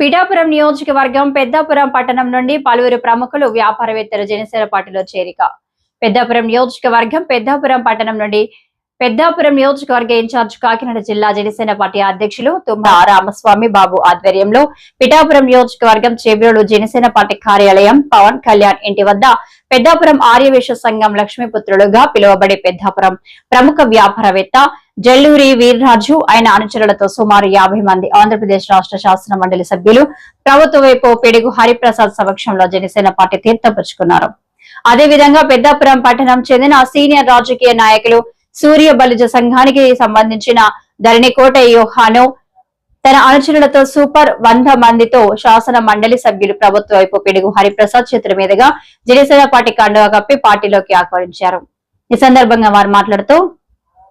పిఠాపురం నియోజకవర్గం పెద్దాపురం పట్టణం నుండి పలువురు ప్రముఖులు వ్యాపారవేత్తలు జనసేన పార్టీలో చేరిక. పెద్దాపురం నియోజకవర్గం పెద్దాపురం పట్టణం నుండి పెద్దాపురం నియోజకవర్గ ఇన్ఛార్జ్ కాకినాడ జిల్లా జనసేన పార్టీ అధ్యక్షులు తుమ్మా రామస్వామి బాబు ఆధ్వర్యంలో పిఠాపురం నియోజకవర్గం చెబ్రోలు జనసేన పార్టీ కార్యాలయం పవన్ కళ్యాణ్ ఇంటి వద్ద పెద్దాపురం ఆర్యవేశ సంఘం లక్ష్మీపుత్రులుగా పిలువబడే పెద్దాపురం ప్రముఖ వ్యాపారవేత్త జల్లూరి వీర్రాజు ఆయన అనుచరులతో సుమారు యాభై మంది ఆంధ్రప్రదేశ్ రాష్ట్ర శాసన మండలి సభ్యులు ప్రభుత్వ వైపు పిడుగు హరిప్రసాద్ సమక్షంలో జనసేన పార్టీ తీర్థపరుచుకున్నారు అదేవిధంగా పెద్దాపురం పట్టణం చెందిన సీనియర్ రాజకీయ నాయకులు సూర్య బలిజ సంఘానికి సంబంధించిన ధరణికోట యోహాను తన అనుచరులతో సూపర్ వంద మందితో శాసన మండలి సభ్యులు ప్రభుత్వ వైపు పిడుగు హరిప్రసాద్ చేతుల మీదుగా జనసేన పార్టీ కండువా కప్పి పార్టీలోకి ఆహ్వానించారు. ఈ సందర్భంగా వారు మాట్లాడుతూ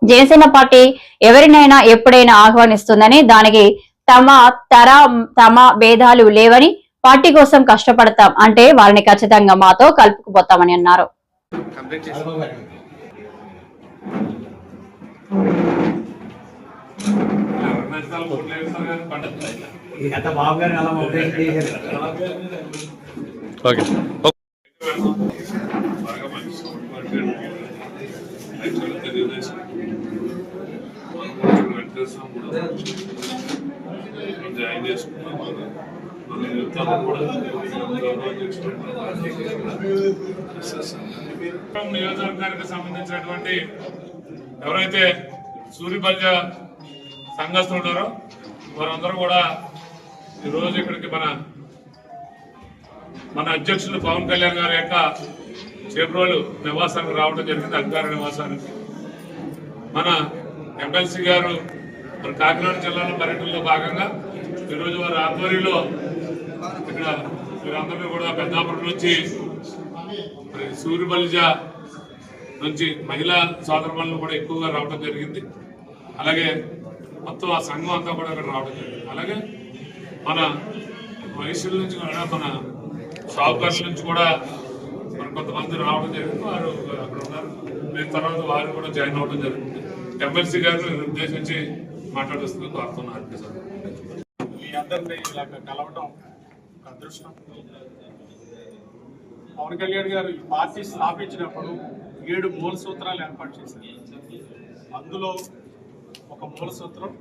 జనసేన పార్టీ ఎవరినైనా ఎప్పుడైనా ఆహ్వానిస్తుందని దానికి తమ తర తమ భేదాలు లేవని పార్టీ కోసం కష్టపడతాం అంటే వారిని ఖచ్చితంగా మాతో కలుపుకుపోతామని అన్నారు కంప్లీట్ చేసి గత బాబు గారు అలా మొబైల్ చేశారు ఓకే. జాయిన్ చేసుకున్నాం మన యువతను కూడా నియోజకవర్గానికి సంబంధించినటువంటి ఎవరైతే సూర్యబల్జ సంఘస్థులు ఉన్నారో వారందరూ కూడా ఈరోజు ఇక్కడికి మన మన అధ్యక్షులు పవన్ కళ్యాణ్ గారి యొక్క చేబ్రోలు నివాసానికి రావడం జరిగింది అధికార నివాసానికి. మన ఎమ్మెల్సీ గారు మన కాకినాడ జిల్లాలో పర్యటనలో భాగంగా ఈరోజు వారి ఆధ్వర్యంలో ఇక్కడ మీరందరూ కూడా పెద్దాపురం నుంచి మరి సూర్యబలిజ నుంచి మహిళా సోదరులను కూడా ఎక్కువగా రావడం జరిగింది. అలాగే మొత్తం ఆ సంఘం అంతా కూడా అక్కడ రావడం జరిగింది. అలాగే మన వయసుల నుంచి కూడా మన షాపుకర్ల నుంచి కూడా మన కొంతమంది రావడం జరిగింది. వారు అక్కడ ఉన్నారు. తర్వాత వారు కూడా జాయిన్ అవ్వడం జరిగింది. ఎమ్మెల్సీ గారు ఉద్దేశించి మాట్లాడుస్తూ కోరుతున్నారు సార్. మీ అందరినీ ఇలాగ కలవడం అదృష్టం. పవన్ కళ్యాణ్ గారు ఈ పార్టీ స్థాపించినప్పుడు ఏడు మూల సూత్రాలు ఏర్పాటు చేశారు. అందులో ఒక మూల సూత్రం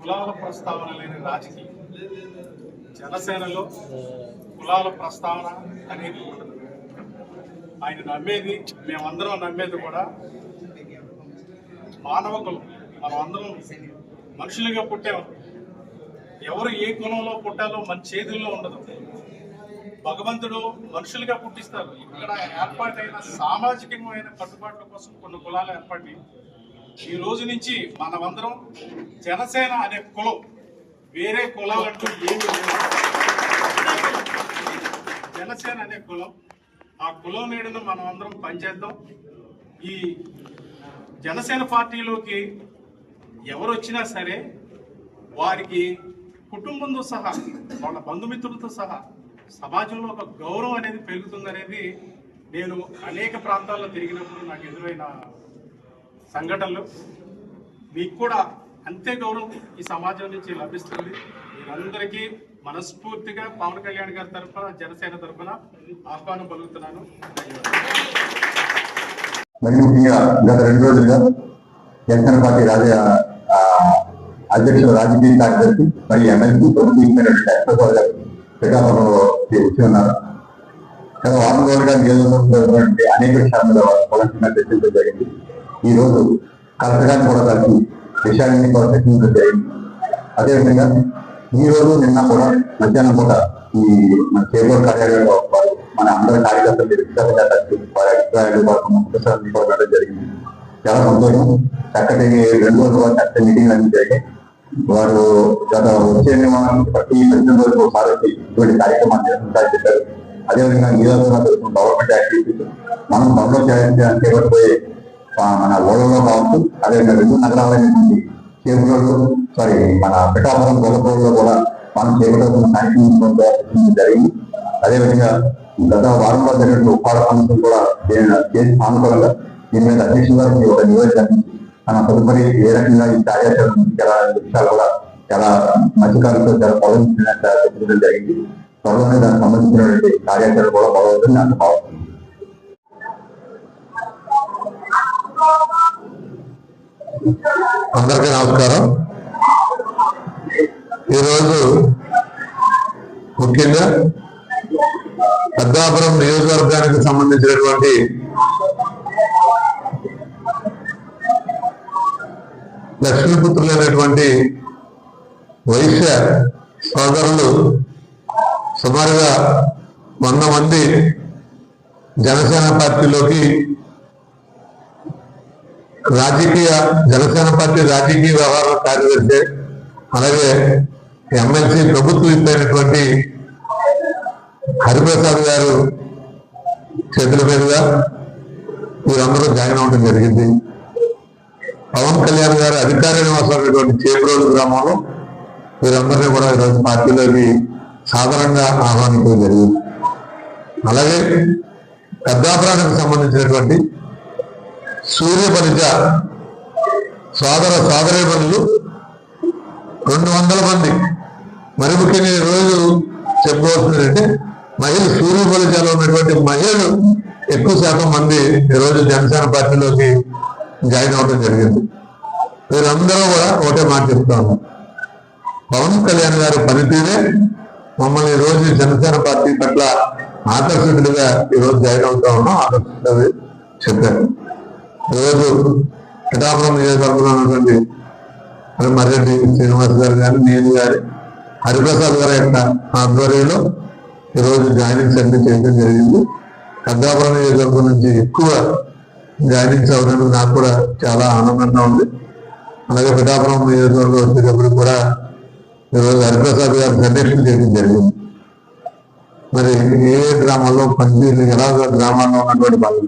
కులాల ప్రస్తావన లేని రాజకీయం. జనసేనలో కులాల ప్రస్తావన అనేది ఉండదు. ఆయన నమ్మేది మేమందరం నమ్మేది కూడా మానవ కులం. మనం అందరం మనుషులుగా పుట్టాము ఎవరు ఏ కులంలో పుట్టాలో మన చేతుల్లో ఉండదు. భగవంతుడు మనుషులుగా పుట్టిస్తారు. ఇక్కడ ఏర్పాటైన సామాజికమైన కట్టుబాట్ల కోసం కొన్ని కులాలు ఏర్పడి ఈ రోజు నుంచి మనమందరం జనసేన అనే కులం వేరే కులాలంటూ ఏమి జనసేన అనే కులం ఆ కులం నీడను మనం అందరం పనిచేద్దాం. ఈ జనసేన పార్టీలోకి ఎవరు వచ్చినా సరే వారికి కుటుంబంతో సహా వాళ్ళ బంధుమిత్రులతో సహా సమాజంలో ఒక గౌరవం అనేది పెరుగుతుందనేది నేను అనేక ప్రాంతాల్లో తిరిగినప్పుడు నాకు ఎదురైన సంఘటనలు. మీకు కూడా అంతే గౌరవం ఈ సమాజం నుంచి లభిస్తుంది. మీరందరికీ మనస్ఫూర్తిగా పవన్ కళ్యాణ్ గారి తరఫున జనసేన తరఫున ఆహ్వానం పలుకుతున్నాను. ధన్యవాదాలు. మరి ముఖ్యంగా గత రెండు రోజులుగా జనసేన పార్టీ రాజ రాజకీయ కార్యదర్శి మరియు ఎమ్మెల్సీ శ్రీకాకుళంలో వచ్చి ఉన్నారు గత వారం రోజులుగా అనేక విషయాల పొలంగా చర్చించడం జరిగింది. ఈ రోజు కలెక్టర్ కూడా కలిసి విషయాన్ని కూడా చర్చించడం జరిగింది. అదేవిధంగా ఈ రోజు నిన్న కూడా మధ్యాహ్నం పూట ఈ మన చేపూరు కార్యాలయంలో మన అందరి కార్యకర్తలు వ్యక్తిగతంగా కలిసి వారి అభిప్రాయాలు వారి జరిగింది. చాలా సంతోషం. చక్కటి రెండు రోజుల వరకు చక్కటి మీటింగ్లు అన్ని జరిగాయి. వారు గత వచ్చే నిర్మాణం ప్రతి పద్దెనిమిది రోజులు ఒకసారి వచ్చి ఇటువంటి కార్యక్రమాలు చేస్తుంటారని చెప్పారు అదేవిధంగా నియోజకవర్గం గవర్నమెంట్ యాక్టివిటీస్. మనం త్వరలో చేయాలి చేపట్టబోయే ఆ, మన ఓడలో కావచ్చు అదేవిధంగా రెండు నగరాలైనటువంటి చేపలలో సారీ మన పిఠాపురం గొల్లపూర్లో కూడా మనం చేపడుతున్న కార్యక్రమం జరిగింది. అదేవిధంగా గత వారంలో జరిగిన ఉపాధి సమస్యలు కూడా ఏ- చేసి సానుకూలంగా దీని మీద అధ్యక్షుల గారికి ఒక నివేదిక మన తదుపరి ఏ రకంగా ఈ కార్యాచరణ చాలా విషయాలు కూడా చాలా మధ్యకాలంతో చాలా పొందించిన జరిగింది. త్వరలోనే దానికి సంబంధించినటువంటి కార్యాచరణ కూడా మొదలవుతుంది నాకు భావిస్తుంది అందరికీ నమస్కారం. ఈరోజు ముఖ్యంగా పెద్దాపురం నియోజకవర్గానికి సంబంధించినటువంటి లక్ష్మీపుత్రులైనటువంటి వైశ్య సోదరులు సుమారుగా వంద మంది జనసేన పార్టీలోకి రాజకీయ జనసేన పార్టీ రాజకీయ వ్యవహారాల కార్యదర్శి అలాగే ఎమ్మెల్సీ ప్రభుత్వం ఇచ్చినటువంటి హరిప్రసాద్ గారు చేతుల మీదుగా వీరందరూ జాయిన్ అవ్వడం జరిగింది. పవన్ కళ్యాణ్ గారు అధికార నివాసమైనటువంటి ఉన్నటువంటి చేబ్రోలు గ్రామంలో వీరందరినీ కూడా ఈరోజు పార్టీలోకి సాధారణంగా ఆహ్వానించడం జరిగింది. అలాగే పెద్దాపురానికి సంబంధించినటువంటి సూర్యపరిచ సోదర సోదరి పనులు రెండు వందల మంది. మరి ముఖ్యంగా ఈరోజు రోజు చెప్పుకోవాల్సిందంటే మహిళలు సూర్యపరిచలో ఉన్నటువంటి మహిళలు ఎక్కువ శాతం మంది ఈరోజు జనసేన పార్టీలోకి జాయిన్ అవ్వడం జరిగింది. వీరందరూ కూడా ఒకటే మాట చెప్తాను పవన్ కళ్యాణ్ గారి పనితీరే మమ్మల్ని ఈ రోజు జనసేన పార్టీ పట్ల ఆకర్షితుడిగా ఈరోజు జాయిన్ అవుతా ఉన్నాం ఆకర్షితులు చెప్పారు. ఈరోజు పిఠాపురం నియోజకవర్గంలో ఉన్నటువంటి మరి మర్రెడ్డి శ్రీనివాస్ గారు కానీ నేను గారి హరిప్రసాద్ గారి యొక్క ఆధ్వర్యంలో ఈరోజు జాయినింగ్స్ అన్ని చేయడం జరిగింది. పెద్దాపురం నియోజకవర్గం నుంచి ఎక్కువ జాయినింగ్స్ అవ్వడానికి నాకు కూడా చాలా ఆనందంగా ఉంది. అలాగే పిఠాపురం నియోజకవర్గం వచ్చేటప్పుడు కూడా ఈరోజు హరిప్రసాద్ గారు కండక్షన్ చేయడం జరిగింది. మరి ఏ గ్రామాల్లో పనితీరు ఎలా గ్రామాల్లో ఉన్నటువంటి వాళ్ళు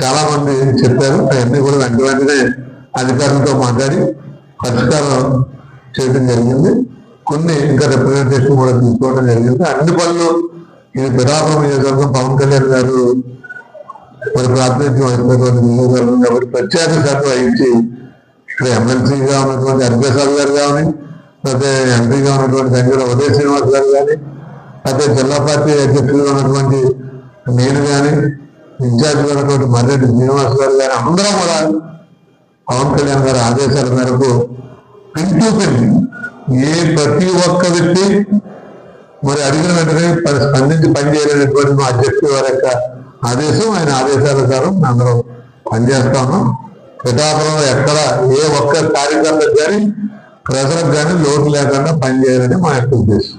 చాలా మంది చెప్పారు. అవన్నీ కూడా వెంట వెంటనే అధికారులతో మాట్లాడి పరిష్కారం చేయడం జరిగింది. కొన్ని ఇంకా రిప్రజెంటేషన్ కూడా తీసుకోవడం జరిగింది. అన్ని పనులు ఇది పిఠాపురం నియోజకవర్గం పవన్ కళ్యాణ్ గారు మరి ప్రాతినిధ్యం అయినటువంటి నియోజకవర్గం కాబట్టి ప్రత్యేక శ్రద్ధ వహించి ఇక్కడ ఎమ్మెల్సీగా ఉన్నటువంటి హరిప్రసాద్ గారు కానీ లేకపోతే ఎంపీగా ఉన్నటువంటి సంజయ్ ఉదయ శ్రీనివాస్ గారు కానీ అయితే జిల్లా పార్టీ అధ్యక్షులుగా ఉన్నటువంటి నేను కానీ ఇన్ఛార్జిగా ఉన్నటువంటి మర్రెడ్డి శ్రీనివాస్ గారు కానీ అందరం కూడా పవన్ కళ్యాణ్ గారి ఆదేశాల మేరకు పిన్ టు పిన్ ఏ ప్రతి ఒక్క వ్యక్తి మరి అడిగిన వెంటనే స్పందించి పనిచేయలేనటువంటి మా అధ్యక్షుడు వారి యొక్క ఆదేశం ఆయన ఆదేశానుసారం అందరం పనిచేస్తా ఉన్నాం పిఠాపురంలో ఎక్కడ ఏ ఒక్క కార్యకర్తకు కానీ ప్రజలకు కానీ లోటు లేకుండా పనిచేయాలని మా యొక్క ఉద్దేశం.